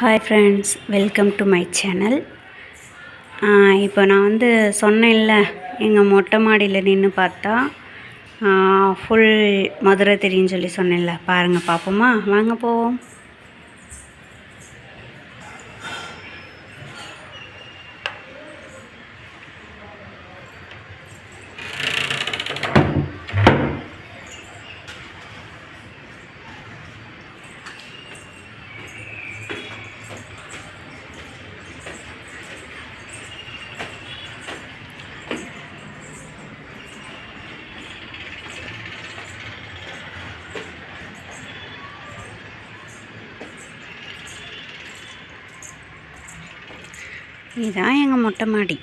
Hi friends welcome to my channel இப்போ நான் வந்து சொன்னேன்ல எங்கள் மொட்டை மாடியில் நின்று பார்த்தா ஃபுல் மதுரை தெரியும்னு சொல்லி சொன்னேன்ல. பாருங்கள் பார்ப்போமா வாங்க போவோம். இதுதான் எங்கள் மொட்டை மாடி.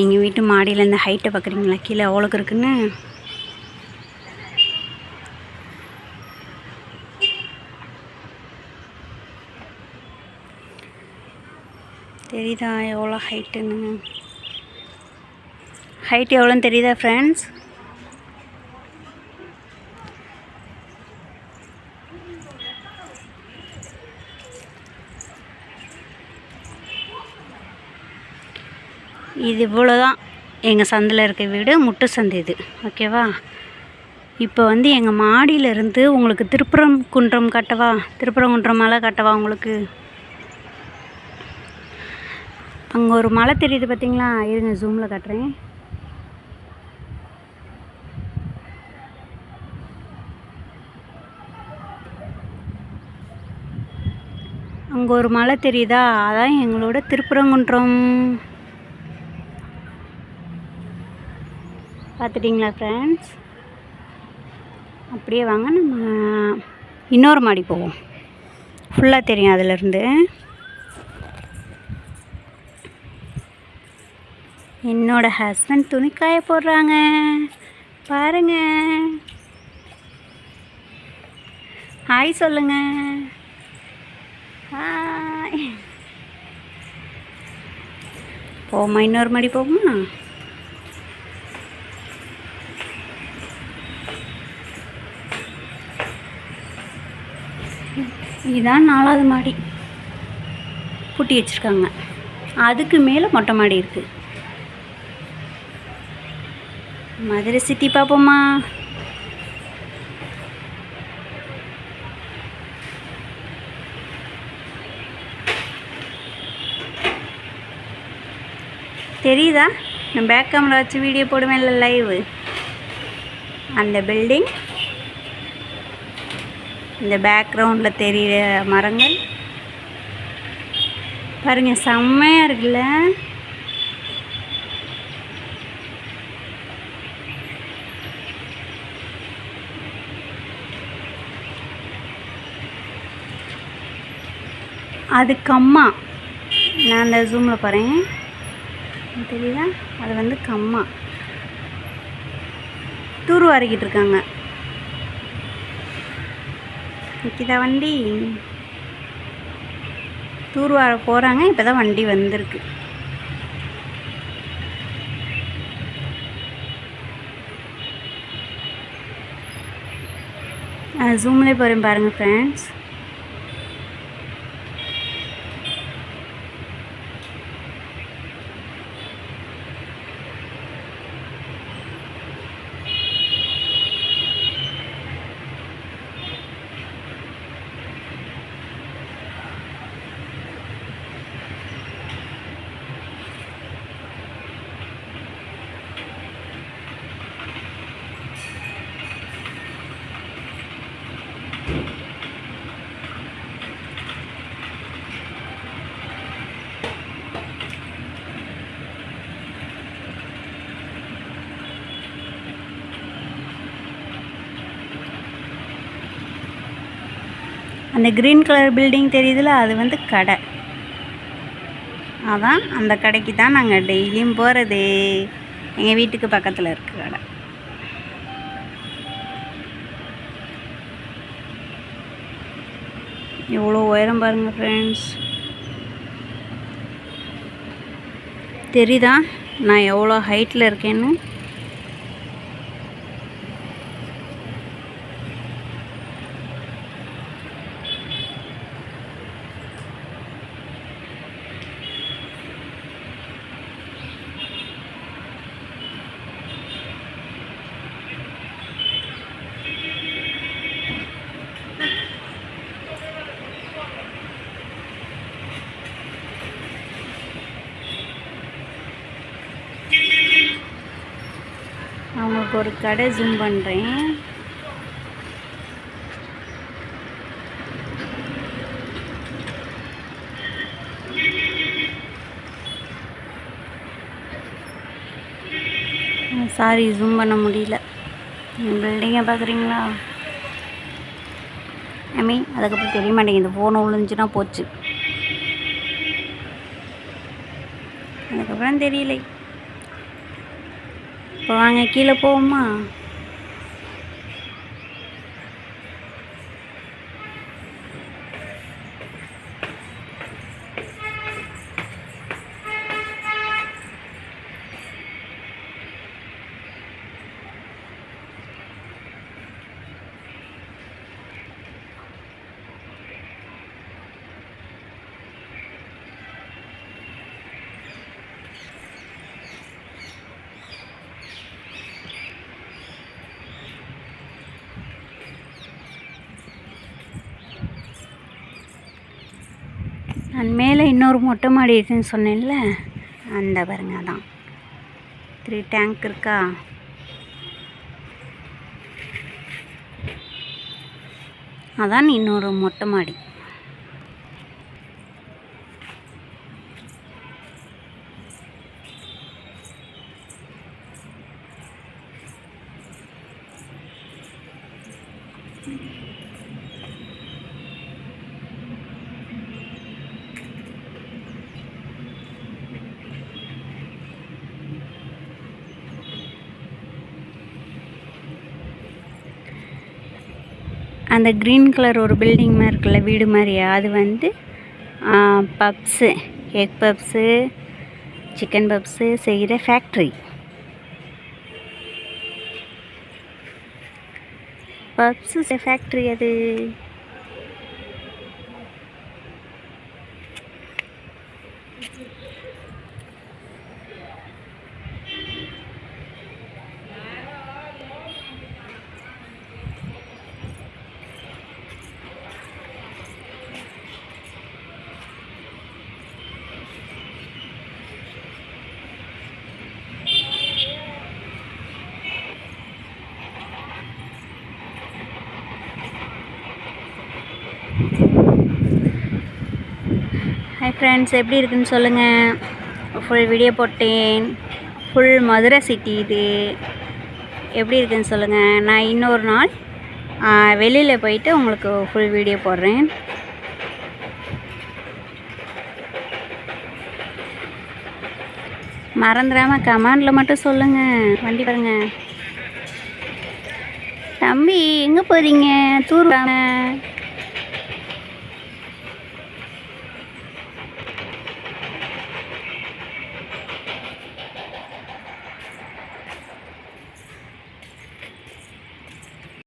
எங்கள் வீட்டு மாடியில் இந்த ஹைட்டை பார்க்குறீங்களா? கீழே அவ்வளோக்கு இருக்குன்னு. தெரியுதா எவ்வளோ ஹைட்டுன்னு? ஹைட் எவ்வளோன்னு தெரியுதா ஃப்ரெண்ட்ஸ் இது இவ்வளோ தான் எங்கள் சந்தில் இருக்க வீடு முட்டு சந்து இது. ஓகேவா? இப்போ வந்து எங்கள் மாடியிலேருந்து உங்களுக்கு திருப்புறம் குன்றம் கட்டவா? திருப்புறம் குன்றம் மலை கட்டவா உங்களுக்கு? அங்கே ஒரு மலை தெரியுது பார்த்தீங்களா இருங்க ஜூமில் கட்டுறேன். அங்கே ஒரு மலை தெரியுதா? அதான் எங்களோட திருப்புறங்குன்றம். பார்த்துட்டிங்களா ஃப்ரெண்ட்ஸ் அப்படியே வாங்க நம்ம இன்னொரு மாடி போவோம். ஃபுல்லாக தெரியும் அதிலிருந்து. என்னோட ஹஸ்பண்ட் துணிக்காய போடுறாங்க. பாருங்க. ஹாய் சொல்லுங்க. ஹாய் போமா இன்னொரு மாடி போகுமா இதுதான் நாலாவது மாடி. பூட்டி வச்சுருக்காங்க. அதுக்கு மேலே மொட்டை மாடி இருக்குது மதுரை சிட்டி பார்ப்போமா தெரியுதா? நான் பேக் கேமரா வச்சு வீடியோ போடுவேன்ல லைவு அந்த பில்டிங் இந்த பேக்ரவுண்டில் தெரிகிற மரங்கள். பாருங்கள் செம்மையாக இருக்குல்ல? அது கம்மா நான் அந்த ஜூமில் போகிறேன் தெரியுதா? அது வந்து கம்மா. தூர் வாரிக்கிட்டு இருக்காங்க. நிற்கிதா வண்டி? தூர்வார போகிறாங்க இப்போ தான் வண்டி வந்திருக்கு. ஜூம்லேயே போகிறேன் பாருங்கள் ஃப்ரெண்ட்ஸ் அந்த க்ரீன் கலர் பில்டிங் தெரியுதுல அது வந்து கடை. அதான் அந்த கடைக்கு தான் நாங்கள் டெய்லியும் போகிறது எங்கள் வீட்டுக்கு பக்கத்தில் இருக்க கடை. எவ்வளோ உயரம் பாருங்கள் ஃப்ரெண்ட்ஸ் தெரியுதா? நான் எவ்வளோ ஹைட்டில் இருக்கேன்னு? இப்போ ஒரு கடை ஜூம் பண்ணுறேன் சாரி ஜூம் பண்ண முடியல. பில்டிங்கை பார்க்குறீங்களா ஐ மீன் அதுக்கப்புறம் தெரிய மாட்டேங்குது. ஃபோன் விழுந்துச்சுன்னா போச்சு. அதுக்கப்புறம் தெரியலை. இப்போ வாங்க கீழே போவோமா? நான் மேலே இன்னொரு மொட்டை மாடி இருக்குன்னு சொன்னேன்ல அந்த பாருங்க அதான். த்ரீ டேங்க் இருக்கா? அதான் இன்னொரு மொட்டை மாடி. அந்த க்ரீன் கலர் ஒரு பில்டிங் மாதிரி இருக்குல்ல வீடு மாதிரி அது வந்து puffs egg puffs chicken puffs செய்கிற ஃபேக்ட்ரி பப்ஸு ஃபேக்ட்ரி அது? ஃப்ரெண்ட்ஸ் எப்படி இருக்குன்னு சொல்லுங்கள் ஃபுல் வீடியோ போட்டேன். ஃபுல் மதுரை சிட்டி இது. எப்படி இருக்குன்னு சொல்லுங்கள் நான் இன்னொரு நாள் வெளியில் போயிட்டு உங்களுக்கு ஃபுல் வீடியோ போடுறேன். மறந்துடாமல் கமெண்டில் மட்டும் சொல்லுங்கள் வண்டி பாருங்க. தம்பி எங்கே போகிறீங்க தூர் வாங்க.